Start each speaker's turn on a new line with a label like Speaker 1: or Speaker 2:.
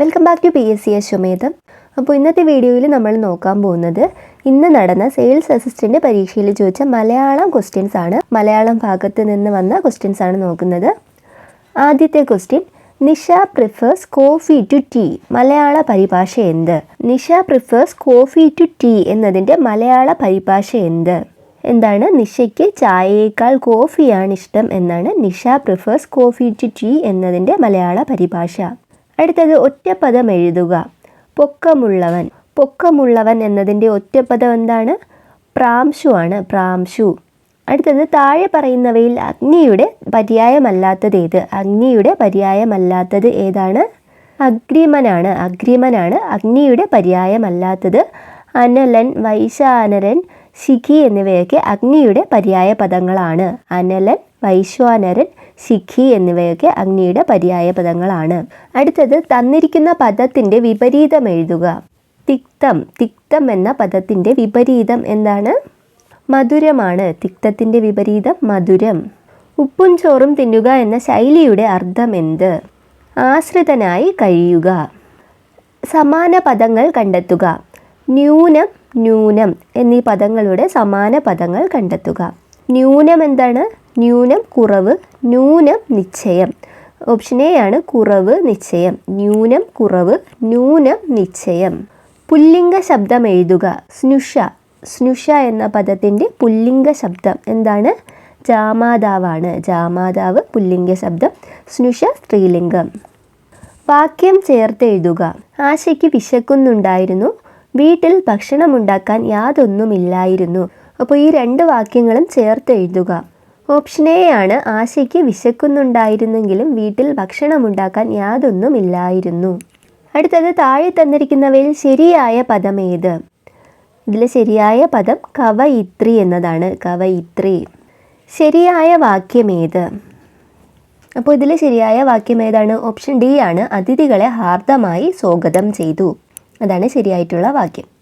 Speaker 1: Welcome back to P S C Ashwamedham അപ്പോൾ ഇന്നത്തെ വീഡിയോയിൽ നമ്മൾ നോക്കാൻ പോകുന്നത് ഇന്ന് നടന്ന സെയിൽസ് അസിസ്റ്റന്റ് പരീക്ഷയിൽ ചോദിച്ച മലയാളം ക്വസ്റ്റ്യൻസ് ആണ്. മലയാളം ഭാഗത്ത് നിന്ന് വന്ന ക്വസ്റ്റ്യൻസ് ആണ് നോക്കുന്നത്. ആദ്യത്തെ question Nisha prefers coffee to tea Malayala പരിഭാഷ എന്ത്? Nisha prefers coffee to tea എന്നതിന്റെ മലയാള പരിഭാഷ എന്ത്? എന്താണ്? നിഷയ്ക്ക് ചായയേക്കാൾ കോഫിയാണ് ഇഷ്ടം എന്നാണ് Nisha prefers coffee to tea എന്നതിന്റെ മലയാള പരിഭാഷ. അടുത്തത് ഒറ്റപ്പദം എഴുതുക. പൊക്കമുള്ളവൻ. പൊക്കമുള്ളവൻ എന്നതിന്റെ ഒറ്റപ്പദം എന്താണ്? പ്രാംശു ആണ്. പ്രാംശു. അടുത്തത് താഴെ പറയുന്നവയിൽ അഗ്നിയുടെ പര്യായമല്ലാത്തത് ഏത്? അഗ്നിയുടെ പര്യായമല്ലാത്തത് ഏതാണ്? അഗ്രിമനാണ്. അഗ്രിമനാണ്. അഗ്നിയുടെ പര്യായമല്ലാത്തത് അനലൻ വൈശാനരൻ ശിഖി എന്നിവയൊക്കെ അഗ്നിയുടെ പര്യായ പദങ്ങളാണ് അനലൻ വൈശ്വാനരൻ ശിഖി എന്നിവയൊക്കെ അഗ്നിയുടെ പര്യായ പദങ്ങളാണ്. അടുത്തത് തന്നിരിക്കുന്ന പദത്തിന്റെ വിപരീതം എഴുതുക. തിക്തം തിക്തം എന്ന പദത്തിന്റെ വിപരീതം എന്താണ്? മധുരമാണ്. തിക്തത്തിന്റെ വിപരീതം മധുരം. ഉപ്പും ചോറും തിന്നുക എന്ന ശൈലിയുടെ അർത്ഥം എന്ത്? ആശ്രിതനായി കഴിയുക. സമാന പദങ്ങൾ കണ്ടെത്തുക. ന്യൂനം ന്യൂനം എന്നീ പദങ്ങളുടെ സമാന പദങ്ങൾ കണ്ടെത്തുക. ന്യൂനം എന്താണ്? ന്യൂനം കുറവ് ന്യൂനം നിശ്ചയം. ഓപ്ഷൻ എ ആണ് കുറവ് നിശ്ചയം. ന്യൂനം കുറവ് ന്യൂനം നിശ്ചയം. പുല്ലിംഗ ശബ്ദം എഴുതുക. സ്നുഷ. സ്നുഷ എന്ന പദത്തിന്റെ പുല്ലിംഗ ശബ്ദം എന്താണ്? ജാമാതാവാണ്. ജാമാതാവ് പുല്ലിംഗ ശബ്ദം സ്നുഷ സ്ത്രീലിംഗം. വാക്യം ചേർത്ത് എഴുതുക. ആശയ്ക്ക് വിശക്കുന്നുണ്ടായിരുന്നു. വീട്ടിൽ ഭക്ഷണമുണ്ടാക്കാൻ യാതൊന്നുമില്ലായിരുന്നു. അപ്പോൾ ഈ രണ്ട് വാക്യങ്ങളും ചേർത്ത് എഴുതുക. ഓപ്ഷൻ എ ആണ് ആശയ്ക്ക് വിശക്കുന്നുണ്ടായിരുന്നെങ്കിലും വീട്ടിൽ ഭക്ഷണമുണ്ടാക്കാൻ യാതൊന്നുമില്ലായിരുന്നു. അടുത്തത് താഴെ തന്നിരിക്കുന്നവയിൽ ശരിയായ പദം ഏത് ഇതിൽ ശരിയായ പദം കവയിത്രി എന്നതാണ്. കവയിത്രി. ശരിയായ വാക്യം ഏത് അപ്പോൾ ഇതിൽ ശരിയായ വാക്യം ഏതാണ് ഓപ്ഷൻ ഡി ആണ്. അതിഥികളെ ഹാർദമായി സ്വാഗതം ചെയ്തു. അതാണ് ശരിയായിട്ടുള്ള വാക്യം.